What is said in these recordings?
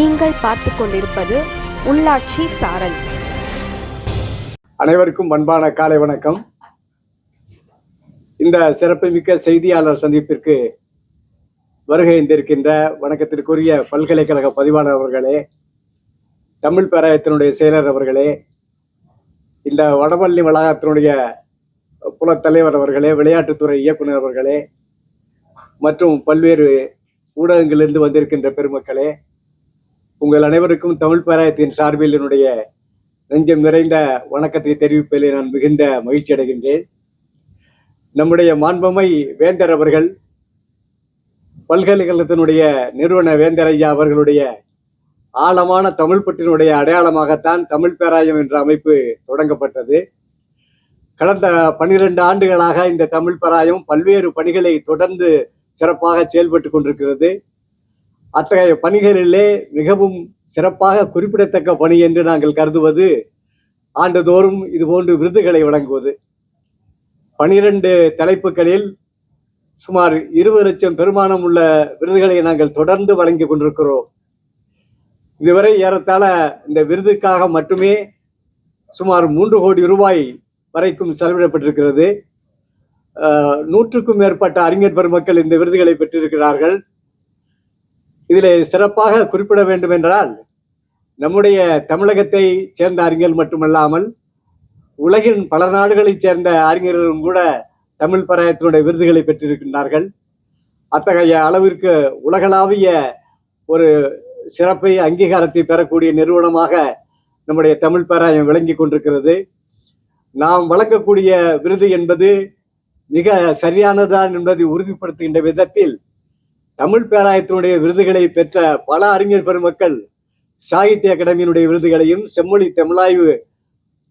நீங்கள் பார்த்து கொண்டிருப்பது உள்ளாட்சி சாரல். அனைவருக்கும் அன்பான காலை வணக்கம். இந்த சிறப்புமிக்க செய்தியாளர் சந்திப்பிற்கு வருகை இருந்திருக்கின்ற வணக்கத்திற்குரிய பல்கலைக்கழக பதிவாளர் அவர்களே தமிழ் பேராயத்தினுடைய செயலர் அவர்களே இந்த வடபள்ளி வளாகத்தினுடைய புலத்தலைவர் அவர்களே விளையாட்டுத்துறை இயக்குனர் அவர்களே மற்றும் பல்வேறு ஊடகங்களிலிருந்து வந்திருக்கின்ற பெருமக்களே உங்கள் அனைவருக்கும் தமிழ் பேராயத்தின் சார்பில் என்னுடைய நெஞ்சம் நிறைந்த வணக்கத்தை தெரிவிப்பதில் நான் மிகுந்த மகிழ்ச்சி அடைகின்றேன். நம்முடைய மாண்பமை வேந்தர் அவர்கள் பல்கலைக்கழகத்தினுடைய நிறுவன வேந்தர் ஐயா அவர்களுடைய ஆழமான தமிழ் பற்றினுடைய அடையாளமாகத்தான் தமிழ் பேராயம் என்ற அமைப்பு தொடங்கப்பட்டது. கடந்த பன்னிரண்டு ஆண்டுகளாக இந்த தமிழ் பேராயம் பல்வேறு பணிகளை தொடர்ந்து சிறப்பாக செயல்பட்டு கொண்டிருக்கிறது. அத்தகைய பணிகளிலே மிகவும் சிறப்பாக குறிப்பிடத்தக்க பணி என்று நாங்கள் கருதுவது ஆண்டுதோறும் இதுபோன்று விருதுகளை வழங்குவது. பனிரெண்டு தலைப்புகளில் சுமார் இருபது லட்சம் பெருமானம் உள்ள விருதுகளை நாங்கள் தொடர்ந்து வழங்கி கொண்டிருக்கிறோம். இதுவரை ஏறத்தாழ இந்த விருதுக்காக மட்டுமே சுமார் மூன்று கோடி ரூபாய் வரைக்கும் செலவிடப்பட்டிருக்கிறது. நூற்றுக்கும் மேற்பட்ட அறிஞர் பெருமக்கள் இந்த விருதுகளை பெற்றிருக்கிறார்கள். இதில் சிறப்பாக குறிப்பிட வேண்டும் என்றால் நம்முடைய தமிழகத்தை சேர்ந்த அறிஞர் மட்டுமல்லாமல் உலகின் பல நாடுகளைச் சேர்ந்த அறிஞர்களும் கூட தமிழ் பராயத்தினுடைய விருதுகளை பெற்றிருக்கின்றார்கள். அத்தகைய அளவிற்கு உலகளாவிய ஒரு சிறப்பை அங்கீகாரத்தை பெறக்கூடிய நிறுவனமாக நம்முடைய தமிழ் பேராயம் விளங்கி கொண்டிருக்கிறது. நாம் வழங்கக்கூடிய விருது என்பது மிக சரியானதான் என்பதை உறுதிப்படுத்துகின்ற விதத்தில் தமிழ் பேராயத்தினுடைய விருதுகளை பெற்ற பல அறிஞர் பெருமக்கள் சாகித்ய அகாடமியினுடைய விருதுகளையும் செம்மொழி தமிழாய்வு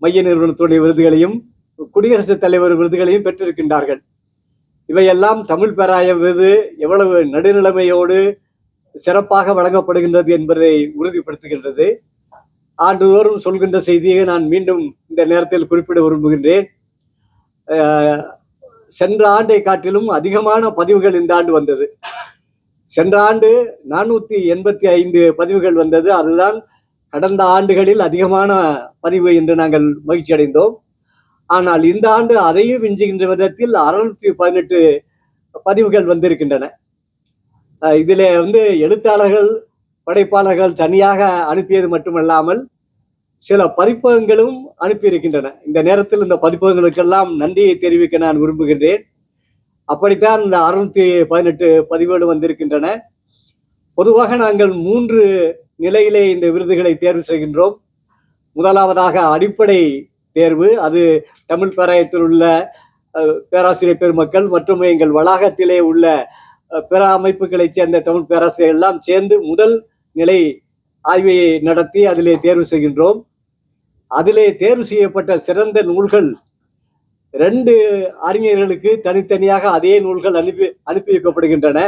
மைய நிறுவனத்துடைய விருதுகளையும் குடியரசுத் தலைவர் விருதுகளையும் பெற்றிருக்கின்றார்கள். இவையெல்லாம் தமிழ் பேராய விருது எவ்வளவு நடுநிலைமையோடு சிறப்பாக வழங்கப்படுகின்றது என்பதை உறுதிப்படுத்துகின்றது. ஆண்டுதோறும் சொல்கின்ற செய்தியை நான் மீண்டும் இந்த நேரத்தில் குறிப்பிட விரும்புகின்றேன். சென்ற ஆண்டை காட்டிலும் அதிகமான பதிவுகள் இந்த ஆண்டு வந்தது. சென்ற ஆண்டு நானூத்தி எண்பத்தி ஐந்து பதிவுகள் வந்தது. அதுதான் கடந்த ஆண்டுகளில் அதிகமான பதிவு என்று நாங்கள் மகிழ்ச்சி அடைந்தோம். ஆனால் இந்த ஆண்டு அதையும் விஞ்சுகின்ற விதத்தில் அறுநூத்தி பதினெட்டு பதிவுகள் வந்திருக்கின்றன. இதில் வந்து எழுத்தாளர்கள் படைப்பாளர்கள் தனியாக அனுப்பியது மட்டுமல்லாமல் சில பதிப்பகங்களும் அனுப்பியிருக்கின்றன. இந்த நேரத்தில் இந்த பதிப்பகங்களுக்கெல்லாம் நன்றியை தெரிவிக்க நான் விரும்புகின்றேன். அப்படித்தான் இந்த அறுநூத்தி பதினெட்டு பதிவேடு வந்திருக்கின்றன. பொதுவாக நாங்கள் மூன்று நிலையிலே இந்த விருதுகளை தேர்வு செய்கின்றோம். முதலாவதாக அடிப்படை தேர்வு அது தமிழ் பேராயத்தில் உள்ள பேராசிரியர் பெருமக்கள் மற்றும் எங்கள் வளாகத்திலே உள்ள பிற அமைப்புகளைச் சேர்ந்த தமிழ் பேராசிரியர் எல்லாம் சேர்ந்து முதல் நிலை ஆய்வை நடத்தி அதிலே தேர்வு செய்கின்றோம். அதிலே தேர்வு செய்யப்பட்ட சிறந்த நூல்கள் ரெண்டு அறிஞர்களுக்கு தனித்தனியாக அதே நூல்கள் அனுப்பி அனுப்பி வைக்கப்படுகின்றன.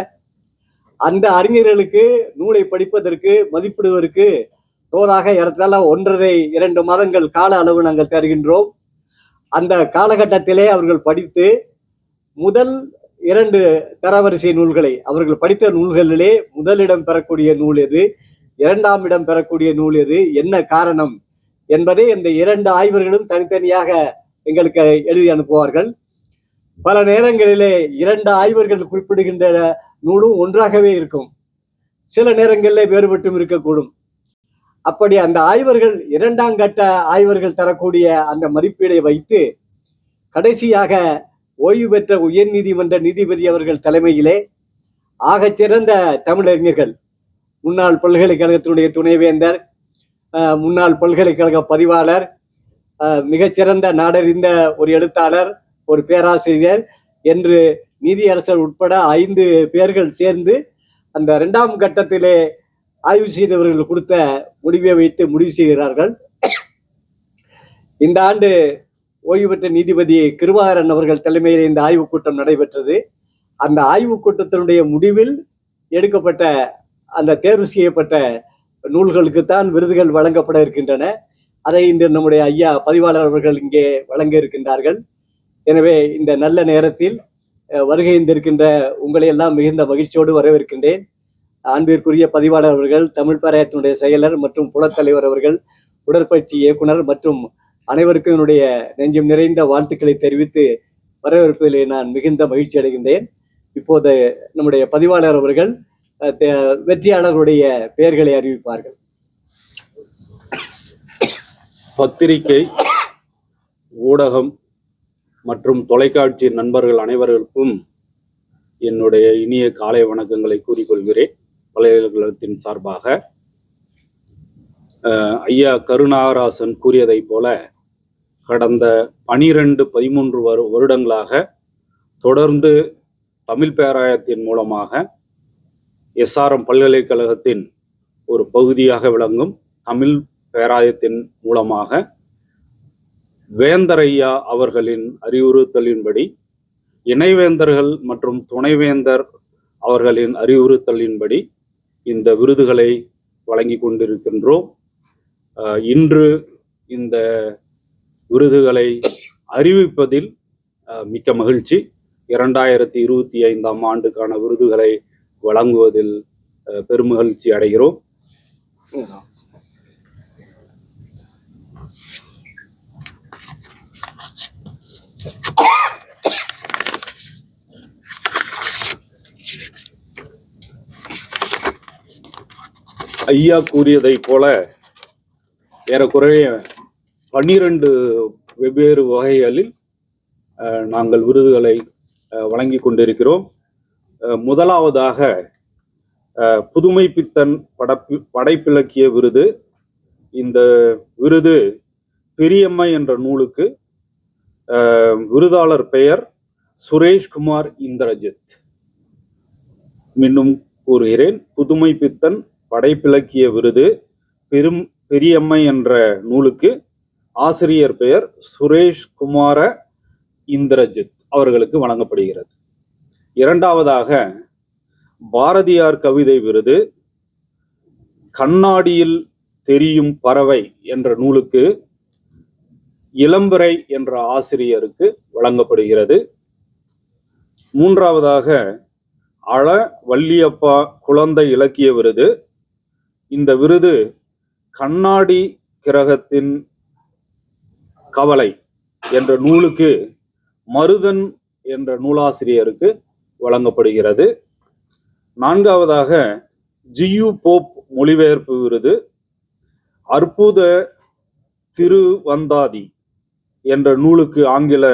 அந்த அறிஞர்களுக்கு நூலை படிப்பதற்கு மதிப்பிடுவதற்கு தோறாக ஏறத்தாழ ஒன்றரை இரண்டு மாதங்கள் கால அளவு நாங்கள் தருகின்றோம். அந்த காலகட்டத்திலே அவர்கள் படித்து முதல் இரண்டு தரவரிசை நூல்களை அவர்கள் படித்த நூல்களிலே முதலிடம் பெறக்கூடிய நூல் எது இரண்டாம் இடம் பெறக்கூடிய நூல் எது என்ன காரணம் என்பதை இந்த இரண்டு ஆய்வர்களும் தனித்தனியாக எங்களுக்கு எழுதி அனுப்புவார்கள். பல நேரங்களிலே இரண்டு ஆய்வர்கள் குறிப்பிடுகின்ற நூலும் ஒன்றாகவே இருக்கும். சில நேரங்களிலே வேறுபட்டும் இருக்கக்கூடும். அப்படி அந்த ஆய்வர்கள் இரண்டாம் கட்ட ஆய்வர்கள் தரக்கூடிய அந்த மதிப்பீடை வைத்து கடைசியாக ஓய்வு பெற்ற உயர்நீதிமன்ற நீதிபதி அவர்கள் தலைமையிலே ஆகச் சிறந்த தமிழறிஞர்கள் முன்னாள் பல்கலைக்கழகத்தினுடைய துணைவேந்தர் முன்னாள் பல்கலைக்கழக பதிவாளர் மிகச்சிறந்த நாடறிந்த ஒரு எழுத்தாளர் ஒரு பேராசிரியர் என்று நீதியரசர் உட்பட ஐந்து பேர்கள் சேர்ந்து அந்த இரண்டாம் கட்டத்திலே ஆய்வு செய்தவர்கள் கொடுத்த முடிவை வைத்து முடிவு செய்கிறார்கள். இந்த ஆண்டு ஓய்வு பெற்ற நீதிபதி கிருபாகரன் அவர்கள் தலைமையில் இந்த ஆய்வுக் கூட்டம் நடைபெற்றது. அந்த ஆய்வுக் கூட்டத்தினுடைய முடிவில் எடுக்கப்பட்ட அந்த தேர்வு செய்யப்பட்ட நூல்களுக்குத்தான் விருதுகள் வழங்கப்பட இருக்கின்றன. அதை இன்று நம்முடைய ஐயா பதிவாளர் அவர்கள் இங்கே வழங்க இருக்கின்றார்கள். எனவே இந்த நல்ல நேரத்தில் வருகை இருந்திருக்கின்ற உங்களை எல்லாம் மிகுந்த மகிழ்ச்சியோடு வரவேற்கின்றேன். அன்பிற்குரிய பதிவாளர் அவர்கள் தமிழ் பேராயத்தினுடைய செயலர் மற்றும் புலத்தலைவர் அவர்கள் உடற்பயிற்சி இயக்குனர் மற்றும் அனைவருக்கும் என்னுடைய நெஞ்சம் நிறைந்த வாழ்த்துக்களை தெரிவித்து வரவேற்பதிலே நான் மிகுந்த மகிழ்ச்சி அடைகின்றேன். இப்போது நம்முடைய பதிவாளர் அவர்கள் வெற்றியாளர்களுடைய பெயர்களை அறிவிப்பார்கள். பத்திரிகை ஊடகம் மற்றும் தொலைக்காட்சி நண்பர்கள் அனைவருக்கும் என்னுடைய இனிய காலை வணக்கங்களை கூறிக்கொள்கிறேன். பல்கலைக்கழகத்தின் சார்பாக. ஐயா கருணாகராசன் கூறியதைப் போல கடந்த பனிரெண்டு பதிமூன்று வரு வருடங்களாக தொடர்ந்து தமிழ் பேராயத்தின் மூலமாக எஸ்ஆர்எம் பல்கலைக்கழகத்தின் ஒரு பகுதியாக விளங்கும் தமிழ் பேராயத்தின் மூலமாக வேந்தரையா அவர்களின் அறிவுறுத்தலின்படி இணைவேந்தர்கள் மற்றும் துணைவேந்தர் அவர்களின் அறிவுறுத்தலின்படி இந்த விருதுகளை வழங்கி கொண்டிருக்கின்றோம். இன்று இந்த விருதுகளை அறிவிப்பதில் அஹ், மிக்க மகிழ்ச்சி. இரண்டாயிரத்தி இருபத்தி ஐந்தாம் ஆண்டுக்கான விருதுகளை வழங்குவதில் அஹ், பெருமகிழ்ச்சி அடைகிறோம். ஐயா கூறியதைப் போல ஏறக்குறைய பன்னிரண்டு வெவ்வேறு வகைகளில் நாங்கள் விருதுகளை வழங்கி கொண்டிருக்கிறோம். முதலாவதாக புதுமைப்பித்தன் புதுமை பித்தன் படப்பி படைப்பிலக்கிய விருது. இந்த விருது பெரியம்மை என்ற நூலுக்கு விருதாளர் பெயர் சுரேஷ்குமார் இந்திரஜித். மீண்டும் கூறுகிறேன் புதுமை பித்தன் படைப்பிலக்கிய விருது பெரும் பெரியம்மை என்ற நூலுக்கு ஆசிரியர் பெயர் சுரேஷ் குமார இந்திரஜித் அவர்களுக்கு வழங்கப்படுகிறது. இரண்டாவதாக பாரதியார் கவிதை விருது கண்ணாடியில் தெரியும் பறவை என்ற நூலுக்கு இளம்பறை என்ற ஆசிரியருக்கு வழங்கப்படுகிறது. மூன்றாவதாக அழ வள்ளியப்பா குழந்தை இலக்கிய விருது இந்த விருது கண்ணாடி கிரகத்தின் கவலை என்ற நூலுக்கு மருதன் என்ற நூலாசிரியருக்கு வழங்கப்படுகிறது. நான்காவதாக ஜியு போப் மொழிபெயர்ப்பு விருது அற்புத திருவந்தாதி என்ற நூலுக்கு ஆங்கில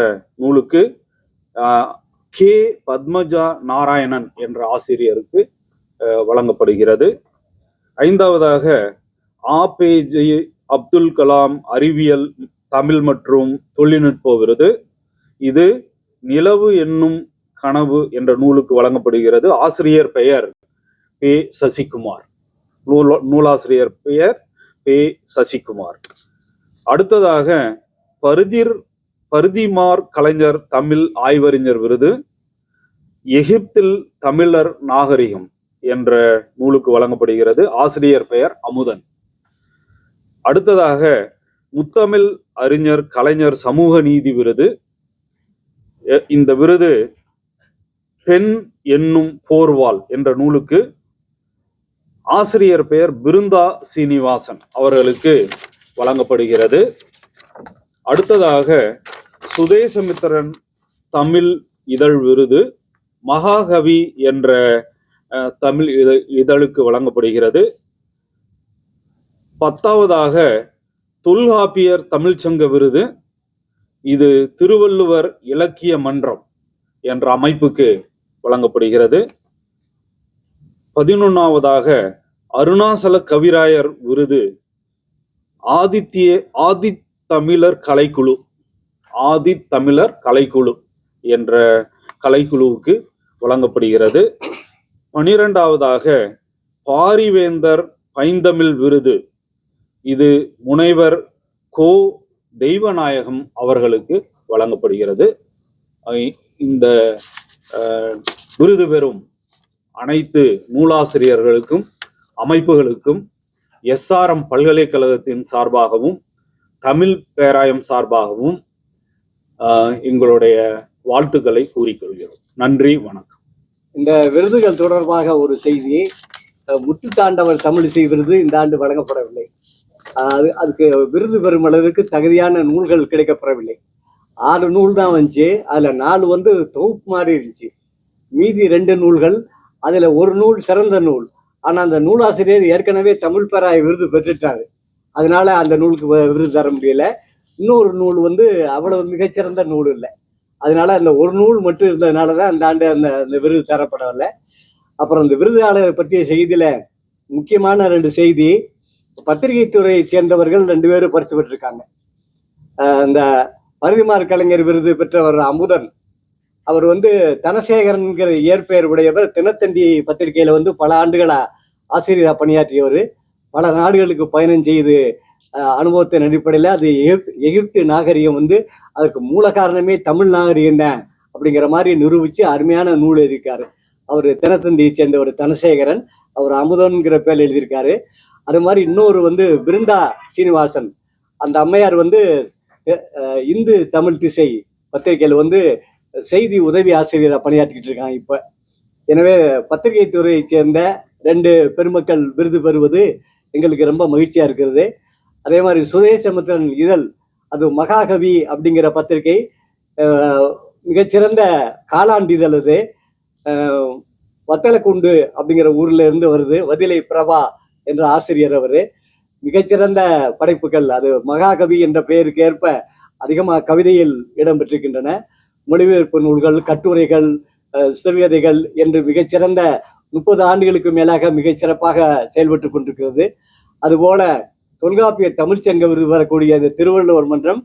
நூலுக்கு கே பத்மஜா நாராயணன் என்ற ஆசிரியருக்கு வழங்கப்படுகிறது. ஐந்தாவதாக ஆபேஜே அப்துல் கலாம் அறிவியல் தமிழ் மற்றும் தொழில்நுட்ப விருது. இது நிலவு என்னும் கனவு என்ற நூலுக்கு வழங்கப்படுகிறது. ஆசிரியர் பெயர் பே சசிகுமார். நூல் நூலாசிரியர் பெயர் பே சசிகுமார். அடுத்ததாக பருதிர் பருதிமார் கலைஞர் தமிழ் ஆய்வறிஞர் விருது. எகிப்தில் தமிழர் நாகரிகம். என்ற நூலுக்கு வழங்கப்படுகிறது. ஆசிரியர் பெயர் அமுதன். அடுத்ததாக முத்தமிழ் அறிஞர் கலைஞர் சமூக நீதி விருது. இந்த விருது பெண் என்னும் போர்வால் என்ற நூலுக்கு ஆசிரியர் பெயர் பிருந்தா சீனிவாசன் அவர்களுக்கு வழங்கப்படுகிறது. அடுத்ததாக சுதேசமித்திரன் தமிழ் இதழ் விருது மகாகவி என்ற தமிழ் இத- இதழுக்கு வழங்கப்படுகிறது. பத்தாவதாக தொல்காப்பியர் தமிழ்ச்சங்க விருது. இது திருவள்ளுவர் இலக்கிய மன்றம் என்ற அமைப்புக்கு வழங்கப்படுகிறது. பதினொன்னாவதாக அருணாசல கவிராயர் விருது. ஆதித்ய ஆதித்தமிழர் கலைக்குழு ஆதித்தமிழர் கலைக்குழு என்ற கலைக்குழுவுக்கு வழங்கப்படுகிறது. பனிரெண்டாவதாக பாரிவேந்தர் பைந்தமிழ் விருது. இது முனைவர் கோ தெய்வநாயகம் அவர்களுக்கு வழங்கப்படுகிறது. இந்த விருது பெறும் அனைத்து நூலாசிரியர்களுக்கும் அமைப்புகளுக்கும் எஸ்ஆர்எம் பல்கலைக்கழகத்தின் சார்பாகவும் தமிழ் பேராயம் சார்பாகவும் எங்களுடைய வாழ்த்துக்களை கூறிக்கொள்கிறோம். நன்றி வணக்கம். இந்த விருதுகள் தொடர்பாக ஒரு செய்தி முத்து முத்துத்தாண்டவர் தமிழிசை விருது இந்த ஆண்டு வழங்கப்படவில்லை. அது அதுக்கு விருது பெறும் அளவிற்கு தகுதியான நூல்கள் கிடைக்கப்படவில்லை ஆறு நூல் தான் வந்துச்சு. அதில் நாலு வந்து தொகுப்பு மாதிரி இருந்துச்சு. மீதி ரெண்டு நூல்கள் அதில் ஒரு நூல் சிறந்த நூல். ஆனால் அந்த நூலாசிரியர் ஏற்கனவே தமிழ் பெறாய் விருது பெற்றுட்டாரு. அதனால அந்த நூலுக்கு விருது தர முடியல. இன்னொரு நூல் வந்து அவ்வளவு மிகச்சிறந்த நூல் இல்லை. அதனால அந்த ஒரு நூல் மட்டும் இருந்ததுனால தான் அந்த ஆண்டு அந்த அந்த விருது தரப்படவில்லை. அப்புறம் அந்த விருதாளரை பற்றிய செய்தியில் முக்கியமான ரெண்டு செய்தி பத்திரிகை துறையை சேர்ந்தவர்கள் ரெண்டு பேரும் பரிசு பெற்றிருக்காங்க. அந்த பருதிமார் கலைஞர் விருது பெற்றவர் அமுதன் அவர் வந்து தனசேகரன்கிற இயற்பெயர் உடையவர் தினத்தந்தி பத்திரிகையில வந்து பல ஆண்டுகளா ஆசிரியராக பணியாற்றியவர். பல நாடுகளுக்கு பயணம் செய்து அனுபவத்தின் அடிப்படையில் அது எகிப்து எகிப்து நாகரிகம் வந்து அதுக்கு மூல காரணமே தமிழ் நாகரிகம் தான் அப்படிங்கிற மாதிரி நிரூபித்து அருமையான நூல் எழுதியிருக்காரு. அவர் தினத்தந்தியை சேர்ந்த ஒரு தனசேகரன் அவர் அமுதன்கிற பேர் எழுதியிருக்காரு. அது மாதிரி இன்னொரு வந்து பிருந்தா சீனிவாசன். அந்த அம்மையார் வந்து இந்து தமிழ் திசை பத்திரிகையில் வந்து செய்தி உதவி ஆசிரியராக பணியாற்றிக்கிட்டு இருக்காங்க இப்போ. எனவே பத்திரிகை துறையை சேர்ந்த ரெண்டு பெருமக்கள் விருது பெறுவது எங்களுக்கு ரொம்ப மகிழ்ச்சியாக இருக்கிறது. அதே மாதிரி சுதேசமுத்திரன் இதழ் அது மகாகவி அப்படிங்கிற பத்திரிகை மிகச்சிறந்த காலாண்டு இதழ் அது. வத்தலக்குண்டு அப்படிங்கிற ஊர்ல இருந்து வருது வதிலை பிரபா என்ற ஆசிரியர் அவர். மிகச்சிறந்த படைப்புகள் அது மகாகவி என்ற பெயருக்கு ஏற்ப அதிகமாக கவிதையில் இடம்பெற்றிருக்கின்றன. மொழிபெயர்ப்பு நூல்கள் கட்டுரைகள் சிறுகதைகள் என்று மிகச்சிறந்த முப்பது ஆண்டுகளுக்கு மேலாக மிகச்சிறப்பாக செயல்பட்டு கொண்டிருக்கிறது. அதுபோல தொல்காப்பிய தமிழ்ச்சங்க விருது வரக்கூடிய இந்த திருவள்ளுவர் மன்றம்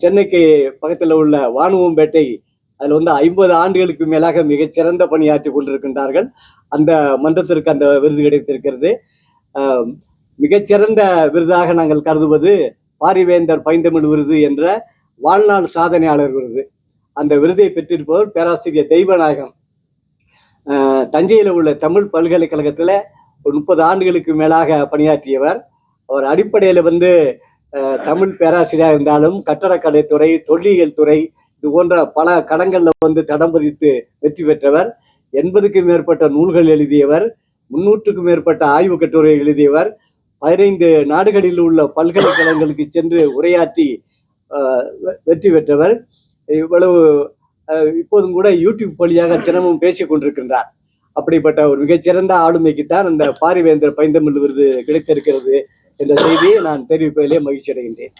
சென்னைக்கு பக்கத்தில் உள்ள வானுவம்பேட்டை அதில் வந்து ஐம்பது ஆண்டுகளுக்கு மேலாக மிகச்சிறந்த பணியாற்றி கொண்டிருக்கின்றார்கள். அந்த மன்றத்திற்கு அந்த விருது கிடைத்திருக்கிறது. மிகச்சிறந்த விருதாக நாங்கள் கருதுவது பாரிவேந்தர் பைந்தமிழ் விருது என்ற வாழ்நாள் சாதனையாளர் விருது. அந்த விருதை பெற்றிருப்பவர் பேராசிரியர் தெய்வநாயகம். தஞ்சையில் உள்ள தமிழ் பல்கலைக்கழகத்தில் ஒரு முப்பது ஆண்டுகளுக்கு மேலாக பணியாற்றியவர். அவர் அடிப்படையில் வந்து தமிழ் பேராசிரியராக இருந்தாலும் கட்டடக்கலைத்துறை தொல்லியல் துறை இது போன்ற பல கடங்களில் வந்து தடம் பதித்து வெற்றி பெற்றவர். எண்பதுக்கும் மேற்பட்ட நூல்கள் எழுதியவர். முன்னூற்றுக்கும் மேற்பட்ட ஆய்வு கட்டுரை எழுதியவர். பதினைந்து நாடுகளில் உள்ள பல்கலைக்கழகங்களுக்கு சென்று உரையாற்றி வெற்றி பெற்றவர். இவ்வளவு இப்போதும் கூட யூடியூப் வழியாக தினமும் பேசிக் கொண்டிருக்கின்றார். அப்படிப்பட்ட ஒரு மிகச்சிறந்த ஆளுமைக்குத்தான் அந்த பாரிவேந்தர் பைந்தமிழ் விருது கிடைத்திருக்கிறது என்ற செய்தியை நான் தெரிவிப்பதிலே மகிழ்ச்சி அடைகின்றேன்